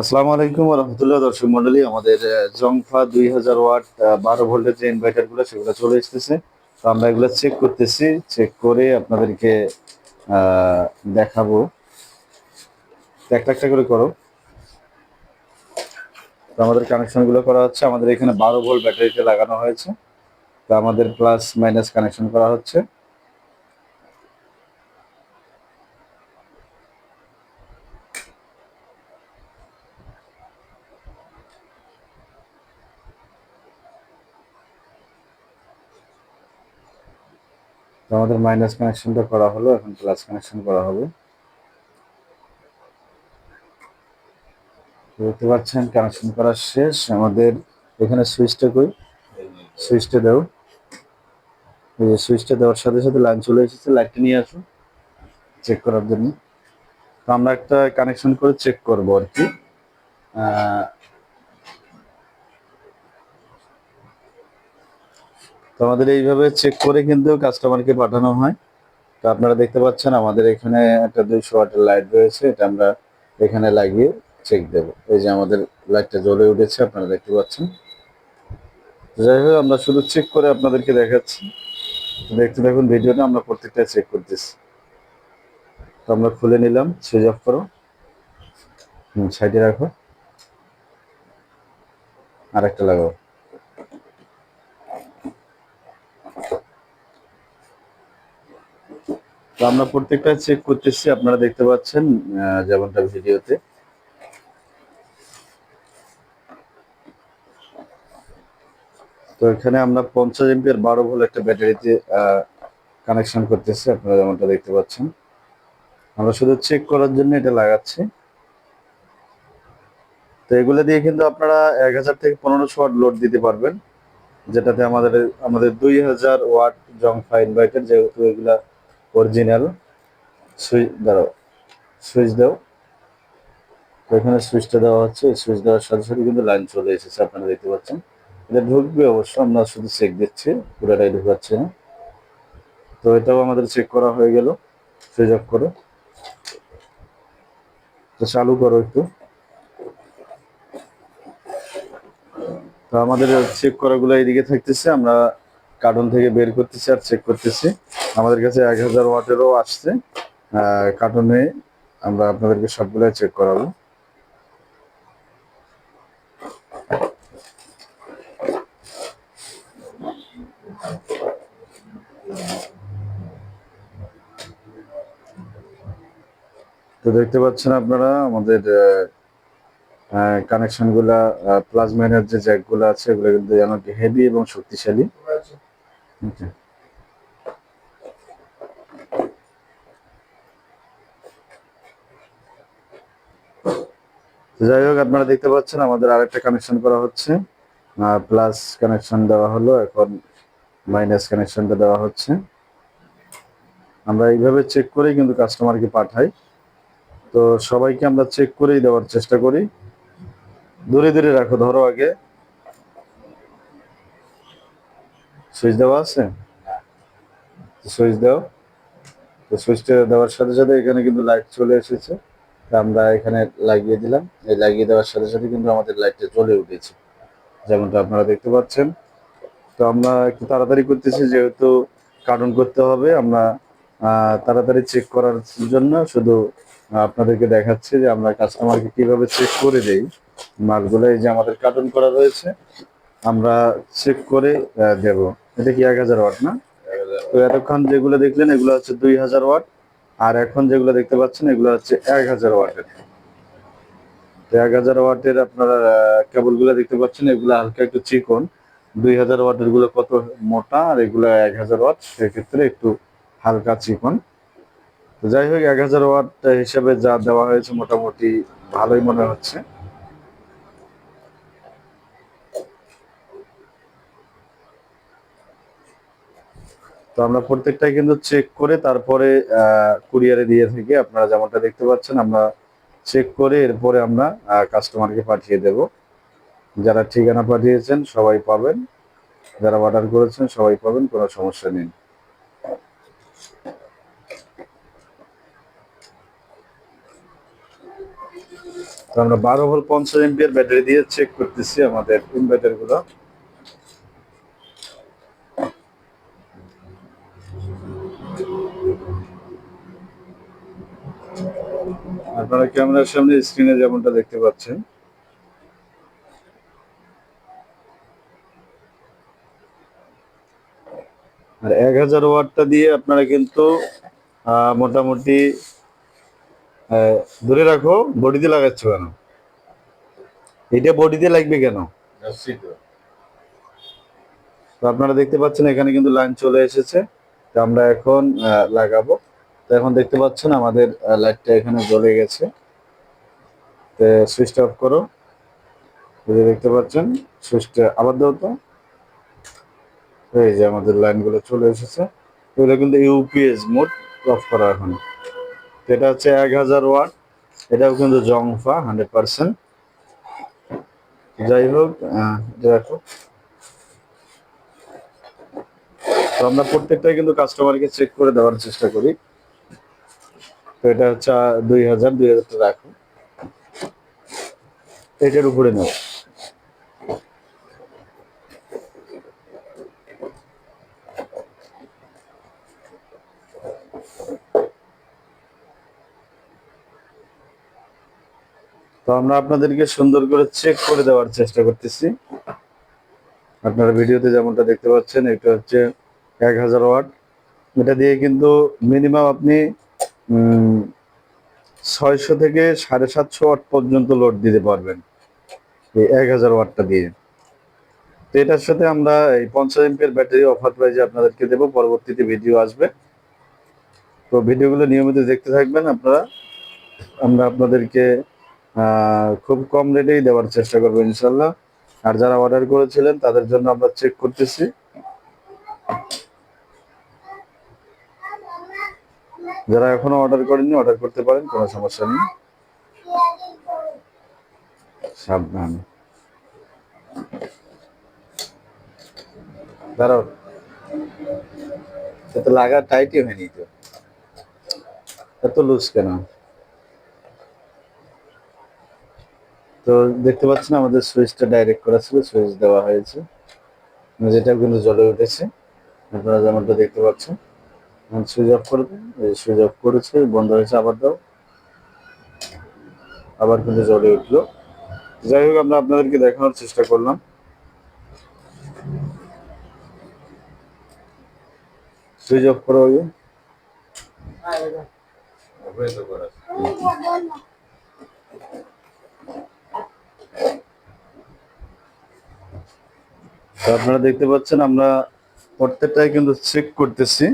আসসালামু আলাইকুম রহমতুল্লাহ দর্শক মন্ডলী, আমাদের জংফা দুই হাজার ওয়াট বারো ভোল্টের যে ইনভার্টারগুলো সেগুলো চলে এসেছে। তো আমরা এগুলো চেক করতেছি চেক করে আপনাদেরকে দেখাবো। একটা একটা করে করো। তো আমাদের কানেকশনগুলো করা হচ্ছে, আমাদের এখানে বারো ভোল্ট ব্যাটারিতে লাগানো হয়েছে। তো আমাদের প্লাস মাইনাস কানেকশন করা হচ্ছে। তো আমাদের মাইনাস কানেকশনটা করা হলো, এখন প্লাস কানেকশন করা হবে। দেখতে পাচ্ছেন কানেকশন করা শেষ। আমাদের এখানে সুইচটা কই সুইচটা দাও। এই যে সুইচটা দেওয়ার সাথে সাথে লাইন চলে এসেছে লাইটটা নিয়ে আসুন চেক করার জন্য। তো আমরা একটা কানেকশন করে চেক করব আর কি। তো আমাদের এইভাবে চেক করে কিন্তু কাস্টমারকে পাঠানো হয়। তো আপনারা দেখতে পাচ্ছেন আমাদের এখানে একটা দুইশো ওয়াটের লাইট রয়েছে, এটা আমরা এখানে লাগিয়ে চেক দেব। এই যে আমাদের লাইটটা জ্বলে উঠেছে, আপনারা দেখতে পাচ্ছেন। যাই হোক, আমরা শুধু চেক করে আপনাদেরকে দেখাচ্ছি। দেখতে দেখুন ভিডিওটা আমরা প্রত্যেকটা চেক করতেছি। তো আমরা খুলে নিলাম সুইচ অফ করো। হুম সাইডে রাখো। আর একটা লাগাও। তো আমরা প্রত্যেকটা চেক করতেছি, আপনারা দেখতে পাচ্ছেন যেমনটা ভিডিওতে। তো এখানে আমরা পঞ্চাশ এমপি এমপিয়ার বারো ভোল্ট একটা ব্যাটারিতে কানেকশন করতেছি, আপনারা যেমনটা দেখতে পাচ্ছেন। আমরা শুধু চেক করার জন্য এটা লাগাচ্ছি। তো এগুলো দিয়ে কিন্তু আপনারা এক হাজার থেকে পনেরোশো ওয়াট লোড দিতে পারবেন, যেটাতে আমাদের আমাদের দুই হাজার ওয়াট জংফা ইনভার্টার যেহেতু এগুলা অরিজিনাল সুইচ দাঁড়াও, সুইচ দাও। এখানে সুইচটা দেওয়া হচ্ছে সুইচ দেওয়ার সাথে সাথে কিন্তু লাইন চলে এসেছে, আপনারা দেখতে পাচ্ছেন। এটা ঢুকবে অবশ্য, আমরা শুধু চেক দিচ্ছি, পুরোটাই ঢুকাচ্ছে না। তো এটাও আমাদের চেক করা হয়ে গেল, সুইচ অফ করো। তো চালু করো একটু। তো আমাদের চেক করাগুলো এইদিকে থাকতেছে, আমরা কার্টন থেকে বের করতেছি আর চেক করতেছি। আমাদের কাছে এক হাজার ওয়াটেরও আসছে। কার্টনে আমরা আপনাদেরকে সবগুলো চেক করাবো। তো দেখতে পাচ্ছেন আপনারা, আমাদের কানেকশনগুলা প্লাজমেনের যে জ্যাকগুলো আছে, এগুলো কিন্তু হেভি এবং শক্তিশালী। Okay. যাই হোক, আপনারা দেখতে পাচ্ছেন আমাদের আরেকটা কানেকশন করা হচ্ছে। প্লাস কানেকশন দেওয়া হলো, এখন মাইনাস কানেকশনটা দেওয়া হচ্ছে। আমরা এইভাবে চেক করেই কিন্তু কাস্টমারকে পাঠাই। তো সবাইকে আমরা চেক করেই দেওয়ার চেষ্টা করি। দূরে দূরে রাখো, ধরো আগে। সুইচ দেওয়া আছে? সুইচ দাও। তো সুইচটা দেওয়ার সাথে সাথে এখানে কিন্তু লাইট চলে এসেছে। আমরা এখানে লাগিয়ে দিলাম। এই লাগিয়ে দেওয়ার সাথে সাথে কিন্তু আমাদের লাইটটা জ্বলে উঠেছে, যেমনটা আপনারা দেখতে পাচ্ছেন। তো আমরা একটু তাড়াতাড়ি করতেছি, যেহেতু কার্টুন করতে হবে, আমরা তাড়াতাড়ি চেক করার জন্য শুধু আপনাদেরকে দেখাচ্ছি যে আমরা কাস্টমারকে কীভাবে চেক করে দেই। মালগুলো এই যে আমাদের কার্টুন করা রয়েছে, আমরা চেক করে দেব। এটা কি এক হাজার ওয়াট না? তো এতক্ষণ যেগুলো দেখলেন, এগুলো হচ্ছে দুই হাজার ওয়াট। আর এখন যেগুলো দেখতে পাচ্ছেন, এগুলো হচ্ছে এক হাজার ওয়াটের। তো এক হাজার ওয়াটের আপনারা কেবলগুলো দেখতে পাচ্ছেন, এগুলো হালকা একটু চিকন। দুই হাজার ওয়াটেরগুলো কত মোটা, আর এগুলো এক হাজার ওয়াট, সেক্ষেত্রে একটু হালকা চিকন। তো যাই হোক, এক হাজার ওয়াট হিসেবে যা দেওয়া হয়েছে মোটামুটি ভালোই মনে হচ্ছে। তো আমরা প্রত্যেকটাই কিন্তু চেক করে তারপরে কুরিয়ারে দিয়ে থাকি আপনারা যেমনটা দেখতে পাচ্ছেন, আমরা চেক করে এরপরে আমরা কাস্টমারকে পাঠিয়ে দেব। যারা ঠিকানা পাঠিয়েছেন সবাই পাবেন। যারা অর্ডার করেছেন সবাই পাবেন, কোনো সমস্যা নেই। আমরা বারো ভোল্ট পঞ্চাশ এমপিয়ার ব্যাটারি দিয়ে চেক করতেছি আমাদের ইনভার্টার আপনারা ক্যামেরার সামনে স্ক্রিনে যেমনটা দেখতে পাচ্ছেন। আর এক হাজার ওয়াটটা দিয়ে আপনারা কিন্তু মোটামুটি ধরে রাখো, বডিতে লাগাচ্ছ কেন? এটা বডিতে লাগবে কেন? তো আপনারা দেখতে পাচ্ছেন এখানে কিন্তু লাইন চলে এসেছে। তো আমরা এখন লাগাবো। তো এখন দেখতে পাচ্ছেন আমাদের লাইটটা এখানে জ্বলে গেছে। তো সুইচটা অফ করো। এই যে দেখতে পাচ্ছেন সুইচটা আবার দাও তো। এই যে আমাদের লাইনগুলো চলে এসেছে। এগুলো কিন্তু ইউপিএস মোড অফ করা এখন। এটা হচ্ছে এক হাজার ওয়াট এটাও কিন্তু জংফা হান্ড্রেড পার্সেন্ট যাই হোক রাখো তো আমরা প্রত্যেকটাই কিন্তু কাস্টমারকে চেক করে দেওয়ার চেষ্টা করি। তো এটা হচ্ছে দুই হাজার, দুই হাজারটা রাখো এটার উপরে নেব। তো আমরা আপনাদেরকে সুন্দর করে চেক করে দেওয়ার চেষ্টা করতেছি। আপনারা ভিডিওতে যেমনটা দেখতে পাচ্ছেন, এটা হচ্ছে এক হাজার ওয়াট। এটা দিয়ে কিন্তু মিনিমাম আপনি ছয়শো থেকে সাড়ে সাতশো ওয়াট পর্যন্ত লোড দিতে পারবেন এই এক হাজার ওয়াটটা দিয়ে। তো এটার সাথে আমরা এই পঞ্চাশ এমপির ব্যাটারি অফার প্রাইজে আপনাদেরকে দেবো, পরবর্তীতে ভিডিও আসবে। তো ভিডিওগুলো নিয়মিত দেখতে থাকবেন আপনারা। আমরা আপনাদেরকে খুব কম রেটেই দেওয়ার চেষ্টা করব ইনশাল্লাহ আর যারা অর্ডার করেছিলেন, তাদের জন্য আমরা চেক করতেছি। যারা এখনও অর্ডার করেননি অর্ডার করতে পারেন, কোনো সমস্যা নেই। সাবধান। দাঁড়াও। এত লাগা টাইটই হয়নি তো। এত লুজ কেন? তো দেখতে পাচ্ছেন আমাদের সুইচটা ডাইরেক্ট করা ছিল, সুইচ দেওয়া হয়েছে। যেটা কিন্তু জলে উঠেছে। আপনারা যেমনটা দেখতে পাচ্ছেন। সুইচ অফ করবে সুইচ অফ করেছে, বন্ধ হয়েছে, আবার দাও। আবার কিন্তু জ্বলে উঠল। যাই হোক, আমরা আপনাদেরকে দেখানোর চেষ্টা করলাম। সুইচ অফ করো আগে আপনারা দেখতে পাচ্ছেন, আমরা প্রত্যেকটাই কিন্তু চেক করতেছি।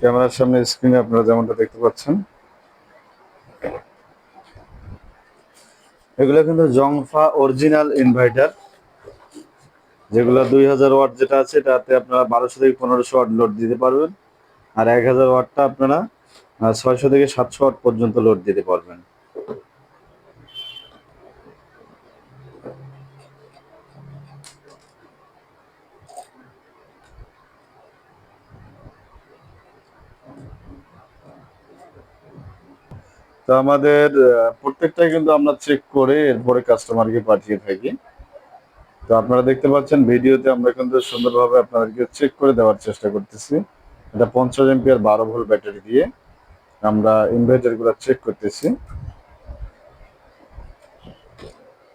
ক্যামেরার সামনে স্ক্রিনে আপনারা যেমনটা দেখতে পাচ্ছেন। এগুলো কিন্তু জংফা অরিজিনাল ইনভার্টার যেগুলো দুই হাজার ওয়াট যেটা আছে, এটাতে আপনারা বারোশো থেকে পনেরোশো ওয়াট লোড দিতে পারবেন। আর এক হাজার ওয়াটটা আপনারা ছয়শো থেকে সাতশো ওয়াট পর্যন্ত লোড দিতে পারবেন। আমাদের প্রত্যেকটাই কিন্তু আমরা চেক করে এরপরে কাস্টমারকে পাঠিয়ে থাকি। তো আপনারা দেখতে পাচ্ছেন ভিডিওতে আমরা কিন্তু সুন্দরভাবে আপনাদেরকে চেক করে দেওয়ার চেষ্টা করতেছি। এটা পঞ্চাশ এমপিআর বারো ভোল্ট ব্যাটারি দিয়ে আমরা ইনভার্টারগুলো চেক করতেছি।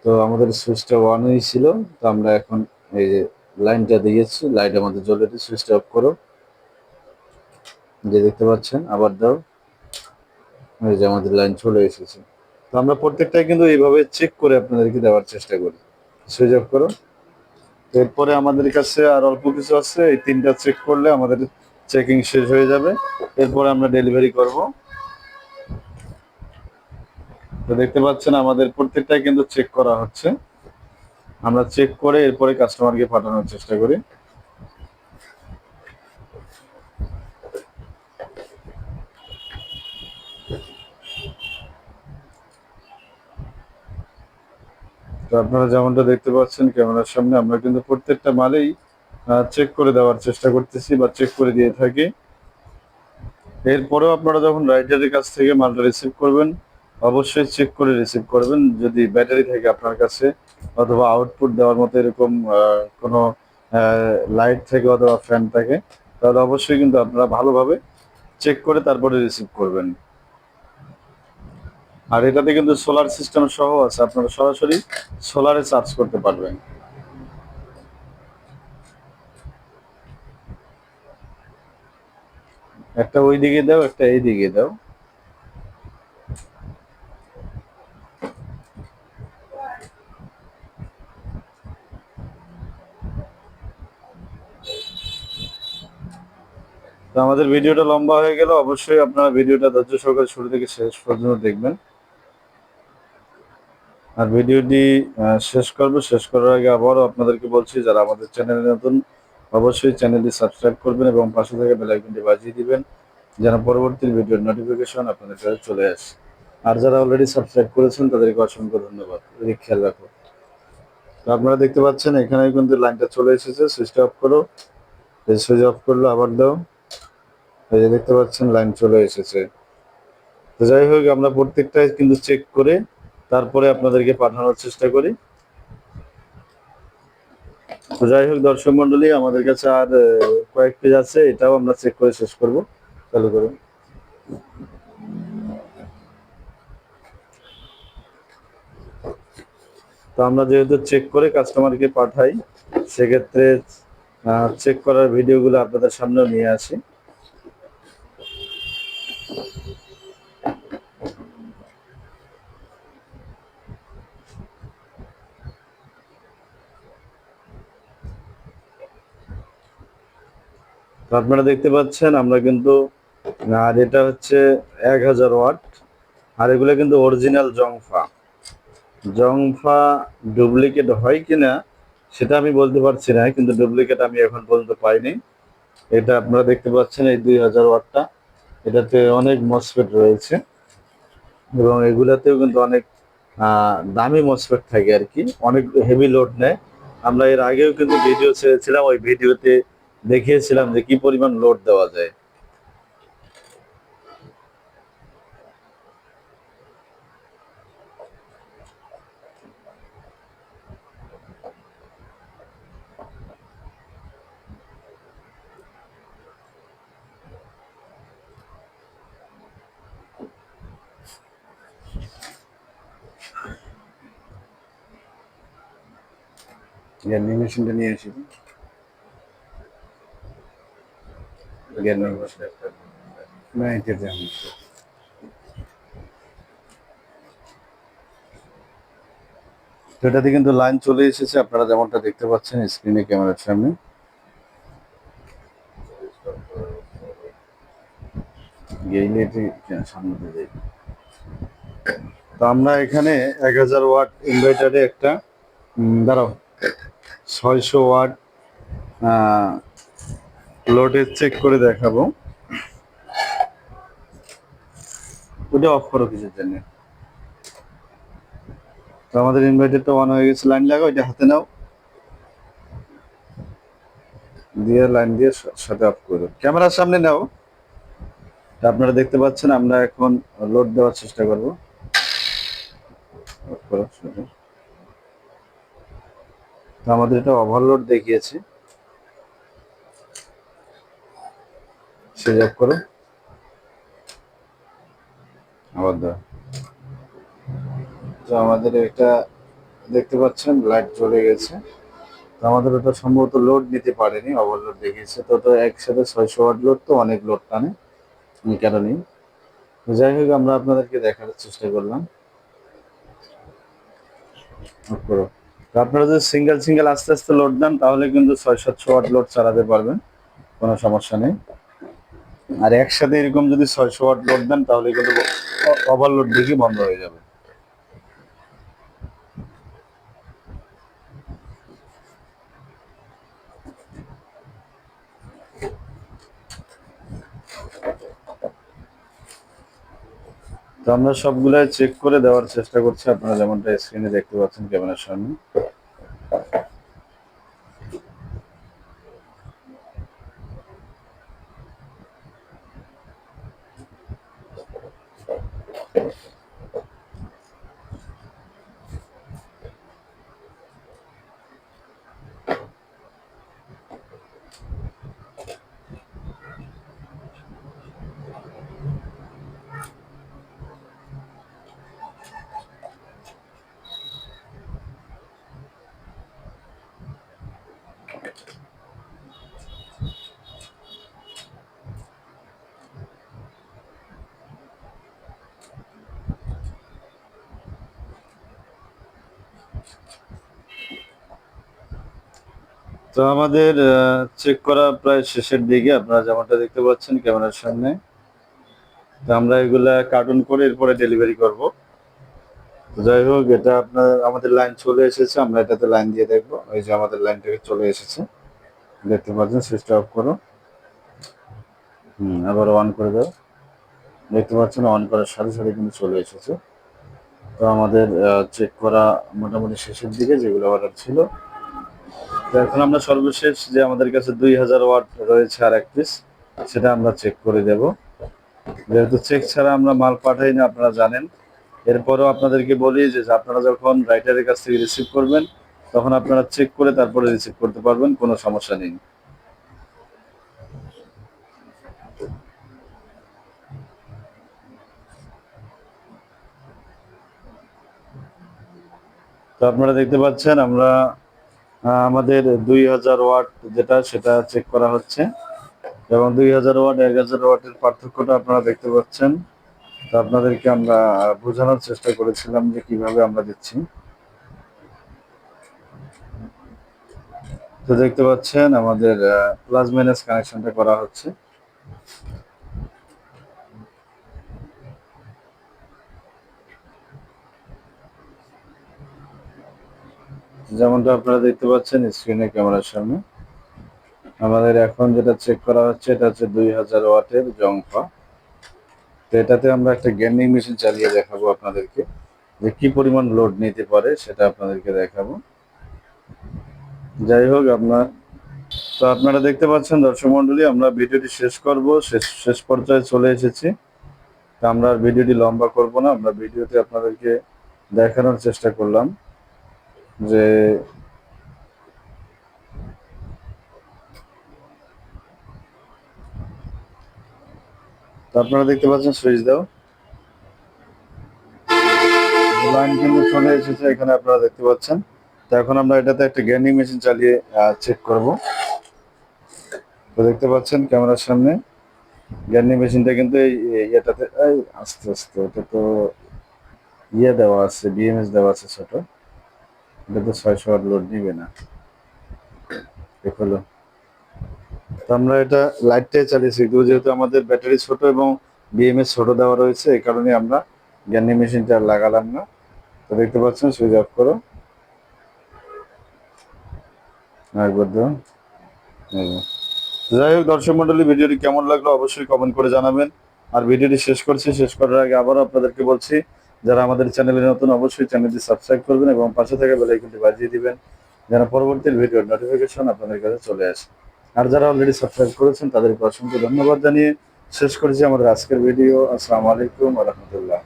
তো আমাদের সুইচটা অন ছিল। তো আমরা এখন এই যে লাইনটা দিয়েছি লাইট আমাদের জ্বলে সুইচটা অফ করো। যে দেখতে পাচ্ছেন, আবার দাও। যে আমাদের লাইন চলে এসেছে। তো আমরা প্রত্যেকটাই কিন্তু এইভাবে চেক করে আপনাদেরকে দেওয়ার চেষ্টা করি। সুইচ অফ করো এরপরে আমাদের কাছে আর অল্প কিছু আছে, এই তিনটা চেক করলে আমাদের চেকিং শেষ হয়ে যাবে। এরপরে আমরা ডেলিভারি করব। তো দেখতে পাচ্ছেন আমাদের প্রত্যেকটাই কিন্তু চেক করা হচ্ছে। আমরা চেক করে এরপরে কাস্টমারকে পাঠানোর চেষ্টা করি। তো আপনারা যেমনটা দেখতে পাচ্ছেন ক্যামেরার সামনে, আমরা কিন্তু প্রত্যেকটা মালেই চেক করে দেওয়ার চেষ্টা করতেছি বা চেক করে দিয়ে থাকি। এরপরেও আপনারা যখন রাইডারের কাছ থেকে মালটা রিসিভ করবেন, অবশ্যই চেক করে রিসিভ করবেন। যদি ব্যাটারি থাকে আপনার কাছে অথবা আউটপুট দেওয়ার মতো এরকম কোনো লাইট থাকে অথবা ফ্যান থাকে, তাহলে অবশ্যই কিন্তু আপনারা ভালোভাবে চেক করে তারপরে রিসিভ করবেন। আর এটাতে কিন্তু সোলার সিস্টেম সহ আছে, আপনারা সরাসরি সোলারে চার্জ করতে পারবেন। একটা ওই দিকে দাও, একটা এই দিকে দাও। তো আমাদের ভিডিওটা লম্বা হয়ে গেল, অবশ্যই আপনারা ভিডিওটা ধৈর্য সহকারে শুরু থেকে শেষ পর্যন্ত দেখবেন। আর ভিডিওটি শেষ করব। শেষ করার আগে আবারও আপনাদেরকে বলছি, যারা আমাদের চ্যানেলে নতুন, অবশ্যই চ্যানেলটি সাবস্ক্রাইব করবেন এবং পাশে থেকে বেল আইকনটি বাজিয়ে দিবেন, যেন পরবর্তী ভিডিওর নোটিফিকেশন আপনাদের কাছে চলে আসে। আর যারা অলরেডি সাবস্ক্রাইব করেছেন, তাদেরকে অসংখ্য ধন্যবাদ। এদিকে খেয়াল রাখো। তো আপনারা দেখতে পাচ্ছেন এখানে কিন্তু লাইনটা চলে এসেছে। সুইচটা অফ করো। সুইচ অফ করল আবার দাও। এই যে দেখতে পাচ্ছেন, লাইন চলে এসেছে। তো যাই হোক, আমরা প্রত্যেকটাই কিন্তু চেক করে তারপরে আপনাদেরকে পাঠানোর চেষ্টা করি। যাই হোক, দর্শক মন্ডলী আমাদের কাছে আর কয়েক পেজ আছে, এটাও আমরা চেক করে শেষ করব। চালু করুন। তো আমরা যেহেতু চেক করে কাস্টমারকে পাঠাই, সেক্ষেত্রে চেক করার ভিডিওগুলো আপনাদের সামনেও নিয়ে আসি। তো আপনারা দেখতে পাচ্ছেন, আমরা কিন্তু আর এটা হচ্ছে এক হাজার ওয়াট, আর এগুলো কিন্তু অরিজিনাল জংফা। জংফা ডুপ্লিকেট হয় কিনা, সেটা আমি বলতে পারছি না, কিন্তু ডুপ্লিকেট আমি এখন পর্যন্ত পাইনি। এটা আপনারা দেখতে পাচ্ছেন এই দুই হাজার ওয়াটটা, এটাতে অনেক মসফেট রয়েছে, এবং এগুলাতেও কিন্তু অনেক দামি মসফেট থাকে আর কি, অনেক হেভি লোড নেয়। আমরা এর আগেও কিন্তু ভিডিও ছেড়েছিলাম, ওই ভিডিওতে দেখিয়েছিলাম যে কি পরিমাণ লোড দেওয়া যায়। গ্যান্ডিং মেশিনটা নিয়ে আসি গ্যান্ডিং মেশিন না এটা আমি তো এটাতে কিন্তু লাইন চলে এসেছে, আপনারা যেমনটা দেখতে পাচ্ছেন স্ক্রিনে ক্যামেরার সামনে। গেইলে এটি সামনে। তো আমরা এখানে এক হাজার ওয়াট ইনভার্টারে একটা দাঁড়াও, ছয়শো ওয়াট লোডে চেক করে দেখাবো। ওটা অফ করো কিছুর জন্য। তো আমাদের ইনভার্টারটা অন হয়ে গেছে লাইন লাগাও, এটা হাতে নাও। দিয়ে লাইন দিয়ে সাথে অফ করো ক্যামেরার সামনে নাও। আপনারা দেখতে পাচ্ছেন, আমরা এখন লোড দেওয়ার চেষ্টা করব। আমাদের এটা ওভারলোড দেখিয়েছে। সেভ অফ আবার দাও। তো আমাদের এটা দেখতে পাচ্ছেন, লাইট জ্বলে গেছে। তো আমাদের ওটা সম্ভবত লোড নিতে পারেনি ওভারলোড দেখিয়েছে। তো তো একসাথে ছয়শো ওয়াট লোড তো অনেক লোড টানে। এই কারণেই যাই হোক, আমরা আপনাদেরকে দেখার চেষ্টা করলাম। আপনারা যদি সিঙ্গেল সিঙ্গেল আস্তে আস্তে লোড দেন তাহলে কিন্তু ছয় সাতশো ওয়াট লোড চালাতে পারবেন। কোনো সমস্যা নেই। আর একসাথে এরকম যদি ছয়শো ওয়াট লোড দেন, তাহলে কিন্তু ওভারলোড দেখি বন্ধ হয়ে যাবে। তো আমরা সবগুলাই চেক করে দেওয়ার চেষ্টা করছি। আপনারা যেমনটা স্ক্রিনে দেখতে পাচ্ছেন, ক্যামেরার সামনে। তো আমাদের চেক করা প্রায় শেষের দিকে। আপনারা জামাটা দেখতে পাচ্ছেন ক্যামেরার সামনে। তো আমরা এগুলা কার্টুন করে এরপরে ডেলিভারি করব। যাই হোক, এটা আপনার, আমাদের লাইন চলে এসেছে। আমরা এটাতে লাইন দিয়ে দেখব। এই যে আমাদের লাইনটাকে চলে এসেছে। দেখতে পাচ্ছেন সুইচটা অফ করো। হুম, আবার অন করে দাও। দেখতে পাচ্ছেন অন করার সাথে সাথে কিন্তু চলে এসেছে। তো আমাদের চেক করা মোটামুটি শেষের দিকে যেগুলো অর্ডার ছিল এখন আমরা সর্বশেষ যে আমাদের কাছে দুই হাজার ওয়াট রয়েছে আর এক পিস, সেটা আমরা চেক করে দেব। যেহেতু চেক ছাড়া আমরা মাল পাঠাই না আপনারা জানেন। এরপরেও আপনাদেরকে বলি যে আপনারা যখন রাইটারের কাছ থেকে রিসিভ করবেন, তখন আপনারা চেক করে তারপরে রিসিভ করতে পারবেন, কোনো সমস্যা নেই। তো আপনারা দেখতে পাচ্ছেন, আমরা আমাদের দুই হাজার ওয়াট যেটা সেটা চেক করা হচ্ছে। এবং দুই হাজার ওয়াট, এক হাজার ওয়াটের পার্থক্যটা আপনারা দেখতে পাচ্ছেন। তো আপনাদেরকে আমরা বোঝানোর চেষ্টা করেছিলাম যে কীভাবে আমরা দিচ্ছি। তো দেখতে পাচ্ছেন আমাদের প্লাস মাইনাস কানেকশনটা করা হচ্ছে। যেমনটা আপনারা দেখতে পাচ্ছেন স্ক্রিনে ক্যামেরার সামনে। আমাদের এখন যেটা চেক করা হচ্ছে, এটা হচ্ছে দুই হাজার ওয়াটের জংফা। তো এটাতে আমরা একটা গ্যান্ডিং মেশিন চালিয়ে দেখাবো আপনাদেরকে, যে কি পরিমাণ লোড নিতে পারে সেটা আপনাদেরকে দেখাবো। যাই হোক, আপনার, তো আপনারা দেখতে পাচ্ছেন দর্শক মন্ডলী, আমরা ভিডিওটি শেষ করব, শেষ শেষ পর্যায়ে চলে এসেছি। তো আমরা ভিডিওটি লম্বা করব না, আমরা ভিডিওতে আপনাদেরকে দেখানোর চেষ্টা করলাম। যে আপনারা দেখতে পাচ্ছেন সুইচ দাও। লাইন কিন্তু চলে এসেছে, এখানে আপনারা দেখতে পাচ্ছেন। তো এখন আমরা এটাতে একটা গ্যান্ডিং মেশিন চালিয়ে চেক করব। তো দেখতে পাচ্ছেন ক্যামেরার সামনে। গ্যান্ডিং মেশিনটা কিন্তু এই ইয়েটাতে আস্তে আস্তে, এটা তো ইয়ে দেওয়া আছে বিএমএস দেওয়া আছে ছোট। এটা তো ছয়শো ওয়াট লোড নিবে না। দেখল তো আমরা এটা লাইটটাই চালিয়েছি। কিন্তু যেহেতু আমাদের ব্যাটারি ছোট এবং বিএমএস ছোট দেওয়া রয়েছে, এই কারণে আমরা গ্যান্ডিং মেশিনটা আর লাগালাম না। তো দেখতে পাচ্ছেন সুইচ অফ করো। একবার যাই হোক, দর্শক মন্ডলী, ভিডিওটি কেমন লাগল অবশ্যই কমেন্ট করে জানাবেন। আর ভিডিওটি শেষ করছি। শেষ করার আগে আবারও আপনাদেরকে বলছি যারা আমাদের চ্যানেলে নতুন, অবশ্যই চ্যানেলটি সাবস্ক্রাইব করবেন এবং পাশে থাকা আইকনটি বাজিয়ে দিবেন যেন পরবর্তী ভিডিওর নোটিফিকেশন আপনাদের কাছে চলে আসে। আর যারা অলরেডি সাবস্ক্রাইব করেছেন, তাদেরকে অসংখ্য ধন্যবাদ জানিয়ে শেষ করেছি আমাদের আজকের ভিডিও আসসালামু আলাইকুম রহমতুল্লাহ।